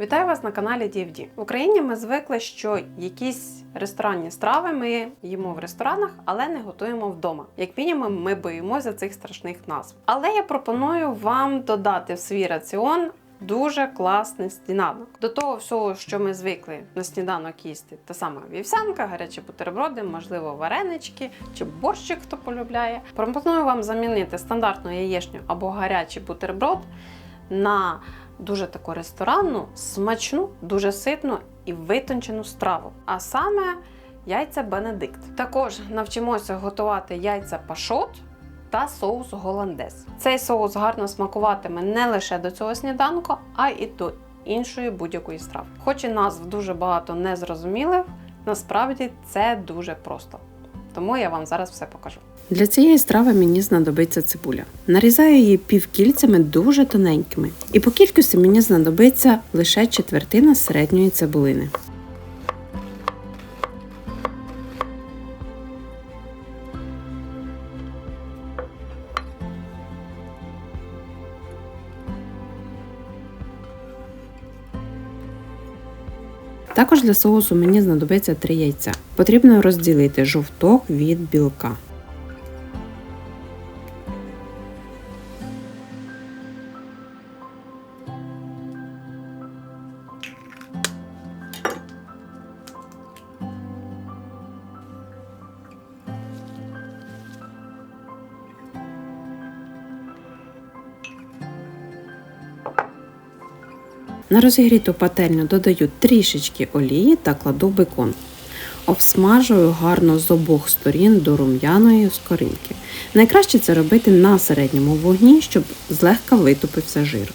Вітаю вас на каналі DFD. В Україні ми звикли, що якісь ресторанні страви ми їмо в ресторанах, але не готуємо вдома. Як мінімум, ми боїмося цих страшних назв. Але я пропоную вам додати в свій раціон. Дуже класний сніданок. До того всього, що ми звикли на сніданок їсти, та сама вівсянка, гарячі бутерброди, можливо, варенички чи борщик, хто полюбляє. Пропоную вам замінити стандартну яєчню або гарячий бутерброд на дуже таку ресторанну, смачну, дуже ситну і витончену страву. А саме яйця Бенедикт. Також навчимося готувати яйця пашот та соус голландез. Цей соус гарно смакуватиме не лише до цього сніданку, а й до іншої будь-якої страви. Хоч і назв дуже багато незрозумілих, насправді це дуже просто. Тому я вам зараз все покажу. Для цієї страви мені знадобиться цибуля. Нарізаю її півкільцями дуже тоненькими. І по кількості мені знадобиться лише четвертина середньої цибулини. Також для соусу мені знадобиться 3 яйця. Потрібно розділити жовток від білка. На розігріту пательню додаю трішечки олії та кладу бекон. Обсмажую гарно з обох сторін до рум'яної скоринки. Найкраще це робити на середньому вогні, щоб злегка витопився жир.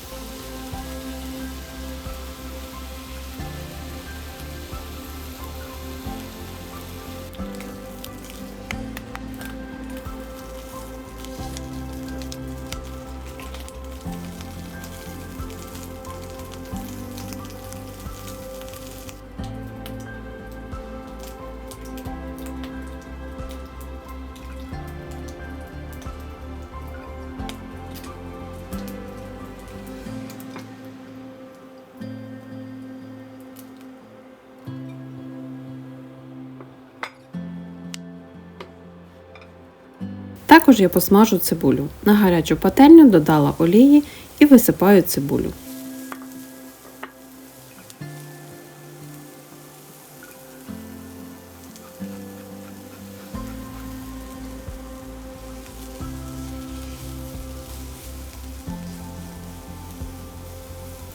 Також я посмажу цибулю. На гарячу пательню додала олії і висипаю цибулю.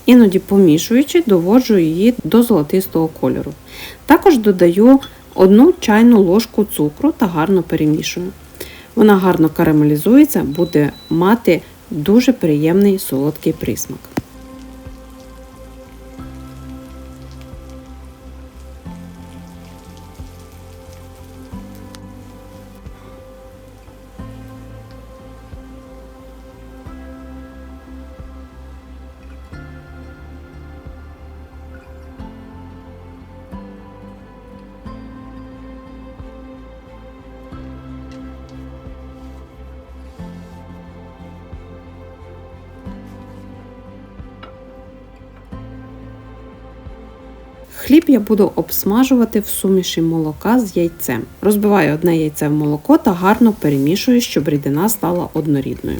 Іноді помішуючи, доводжу її до золотистого кольору. Також додаю одну чайну ложку цукру та гарно перемішую. Вона гарно карамелізується, буде мати дуже приємний солодкий присмак. Хліб я буду обсмажувати в суміші молока з яйцем. Розбиваю одне яйце в молоко та гарно перемішую, щоб рідина стала однорідною.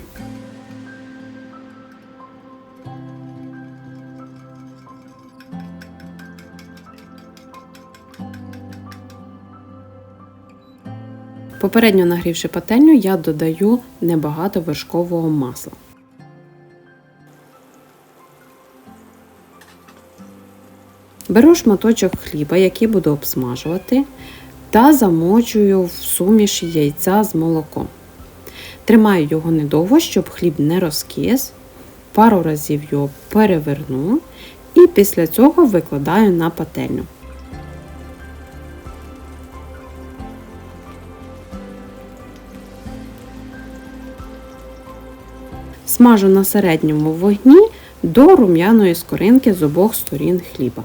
Попередньо нагрівши пательню, я додаю небагато вершкового масла. Беру шматочок хліба, який буду обсмажувати, та замочую в суміш яйця з молоком. Тримаю його недовго, щоб хліб не розкис, пару разів його переверну і після цього викладаю на пательню. Смажу на середньому вогні до рум'яної скоринки з обох сторін хліба.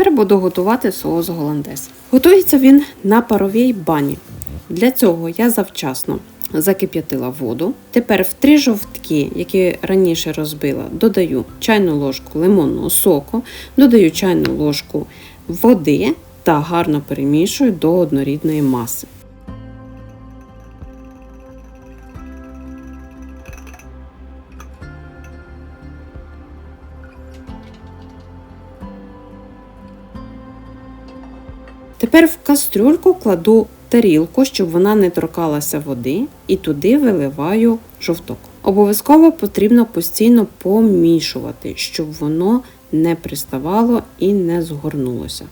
Тепер буду готувати соус голландез. Готується він на паровій бані. Для цього я завчасно закип'ятила воду. Тепер в три жовтки, які раніше розбила, додаю чайну ложку лимонного соку, додаю чайну ложку води та гарно перемішую до однорідної маси. Тепер в кастрюльку кладу тарілку, щоб вона не торкалася води, і туди виливаю жовток. Обов'язково потрібно постійно помішувати, щоб воно не приставало і не згорнулося.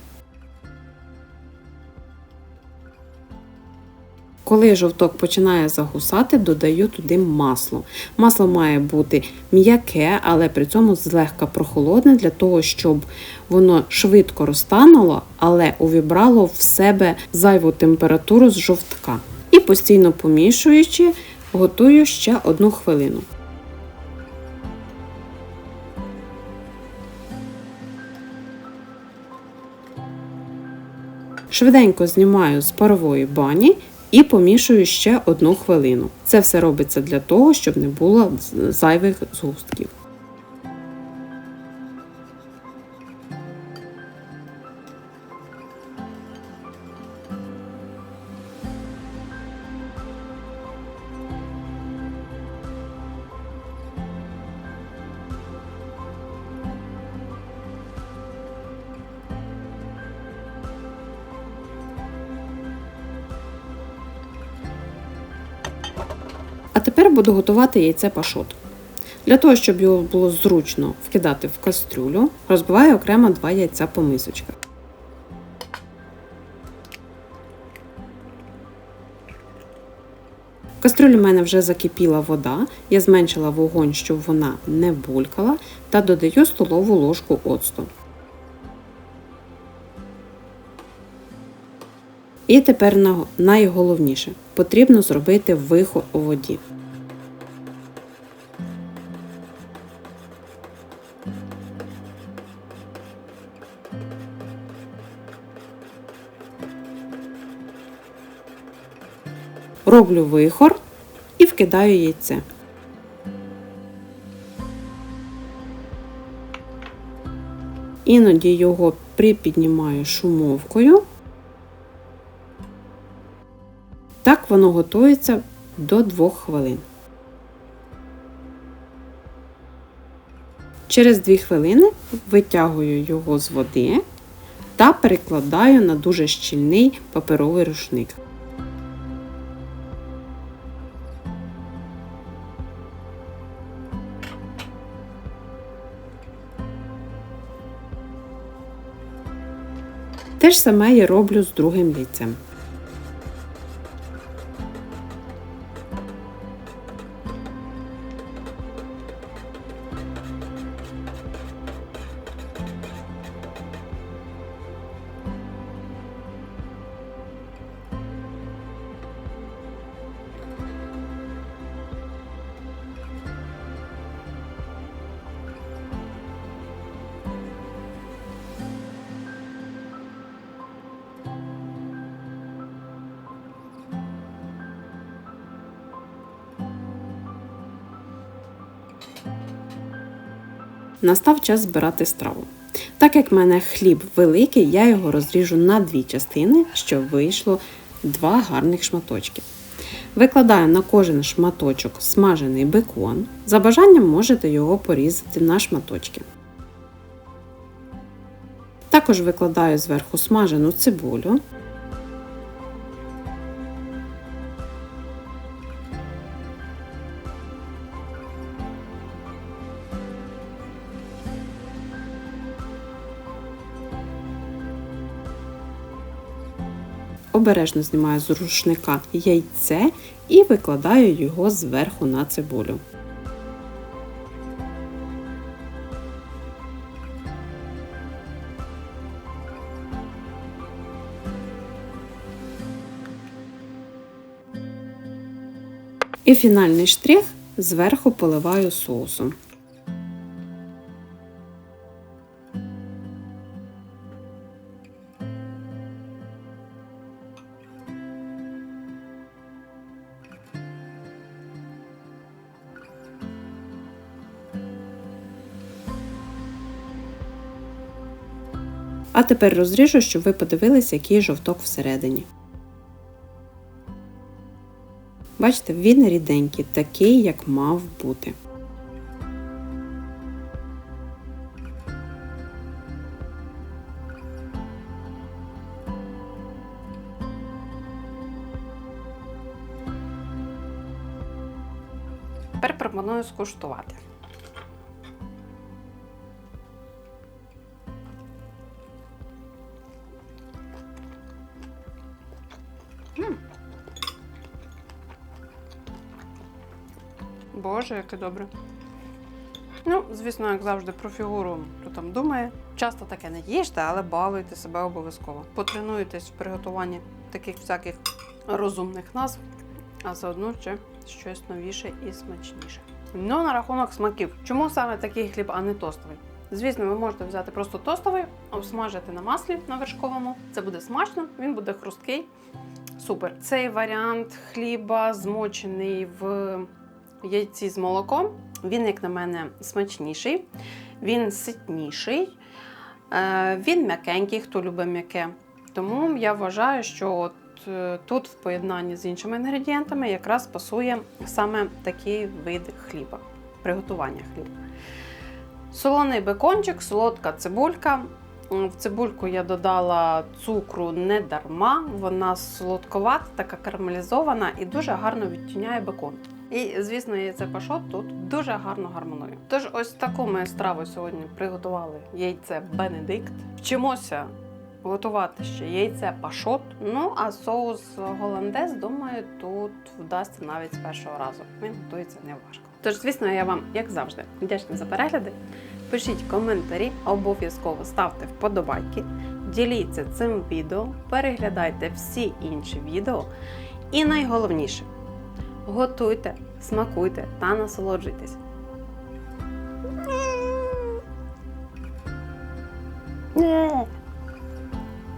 Коли жовток починає загусати, додаю туди масло. Масло має бути м'яке, але при цьому злегка прохолодне, для того, щоб воно швидко розтануло, але увібрало в себе зайву температуру з жовтка. І постійно помішуючи, готую ще одну хвилину. Швиденько знімаю з парової бані і помішую ще одну хвилину. Це все робиться для того, щоб не було зайвих згустків. Тепер буду готувати яйце пашот. Для того, щоб його було зручно вкидати в кастрюлю, розбиваю окремо два яйця по мисочках. В кастрюлі в мене вже закипіла вода, я зменшила вогонь, щоб вона не булькала, та додаю столову ложку оцту. І тепер найголовніше потрібно зробити вихор у воді. Роблю вихор і вкидаю яйце. Іноді його припіднімаю шумовкою. Так воно готується до 2 хвилин. Через 2 хвилини витягую його з води та перекладаю на дуже щільний паперовий рушник. Те ж саме я роблю з другим яйцем. Настав час збирати страву. Так як в мене хліб великий, я його розріжу на дві частини, щоб вийшло два гарних шматочки. Викладаю на кожен шматочок смажений бекон. За бажанням можете його порізати на шматочки. Також викладаю зверху смажену цибулю. Обережно знімаю з рушника яйце і викладаю його зверху на цибулю. І фінальний штрих зверху поливаю соусом. А тепер розріжу, щоб ви подивилися, який жовток всередині. Бачите, він ріденький, такий, як мав бути. Тепер пропоную скуштувати. Боже, яке добре. Ну, звісно, як завжди, про фігуру хто там думає. Часто таке не їжте, але балуйте себе обов'язково. Потренуйтесь в приготуванні таких всяких розумних назв, а заодно ще щось новіше і смачніше. Ну, на рахунок смаків. Чому саме такий хліб, а не тостовий? Звісно, ви можете взяти просто тостовий, обсмажити на маслі на вершковому. Це буде смачно, він буде хрусткий. Супер. Цей варіант хліба змочений в яйці з молоком. Він, як на мене, смачніший, він ситніший, е, він м'якенький, хто любить м'яке. Тому я вважаю, що от е, тут в поєднанні з іншими інгредієнтами якраз пасує саме такий вид хліба, приготування хліба. Солоний бекончик, солодка цибулька. В цибульку я додала цукру не дарма, вона солодковата, така карамелізована і дуже гарно відтіняє бекон. І, звісно, яйце пашот тут дуже гарно гармонує. Тож, ось таку ми страву сьогодні приготували яйце Бенедикт. Вчимося готувати ще яйце пашот. Ну а соус голландез, думаю, тут вдасться навіть з першого разу. Він готується не важко. Тож, звісно, я вам, як завжди, вдячна за перегляди. Пишіть коментарі, обов'язково ставте вподобайки, діліться цим відео, переглядайте всі інші відео. І найголовніше готуйте, смакуйте та насолоджуйтесь.